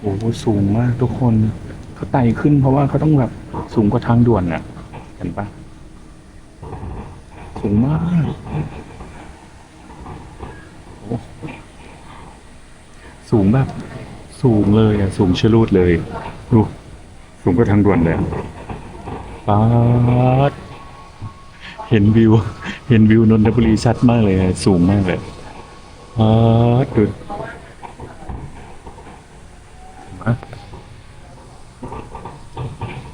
โอ้โหสูงมากทุกคนเขาไต่ขึ้นเพราะว่าเขาต้องแบบสูงกว่าทางด่วนน่ะ เห็นปะสูงมากโอ้สูงแบบ สูงเลยอะ สูงชะลูดเลยดูสูงกว่าทางด่วนเลยอะป๊าดเห็นวิว เห็นวิวนนทบุรีชัดมากเลยอะสูงมากเลยป๊าดดู ม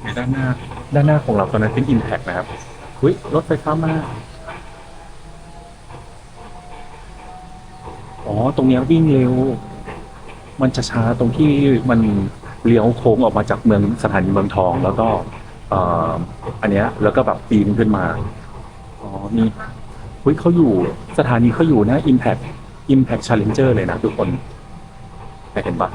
ในด้านหน้า ด้านหน้าของเราตอนนั้นเป็น Impact นะครับหุ้ยรถไฟฟ้ามา อ๋อ ตรงนี้วิ่งเร็ว มันจะช้าตรงที่มันเลี้ยวโค้งออกมาจากเมืองสถานีเมืองทอง แล้วก็ออันเนี้ย แล้วก็แบบปีนขึ้นมา อ๋อ นี่เฮ้ยเขาอยู่สถานีเขาอยู่นะ Impact Impact Challenger เลยนะทุกคนไปเห็นปะ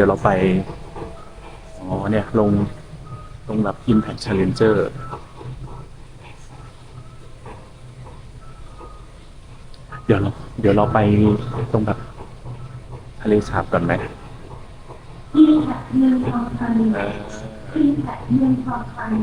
ดี๋ยวเราไป อ๋อเนี่ย ลง ลงแบบ Impact Challenger เดี๋ยวเราเดี๋ยวเราไปตรงแบบทะเลสาบก่อนไหมที่แท็กเมืองทองธานีเออ ที่แท็กเมืองทองธานี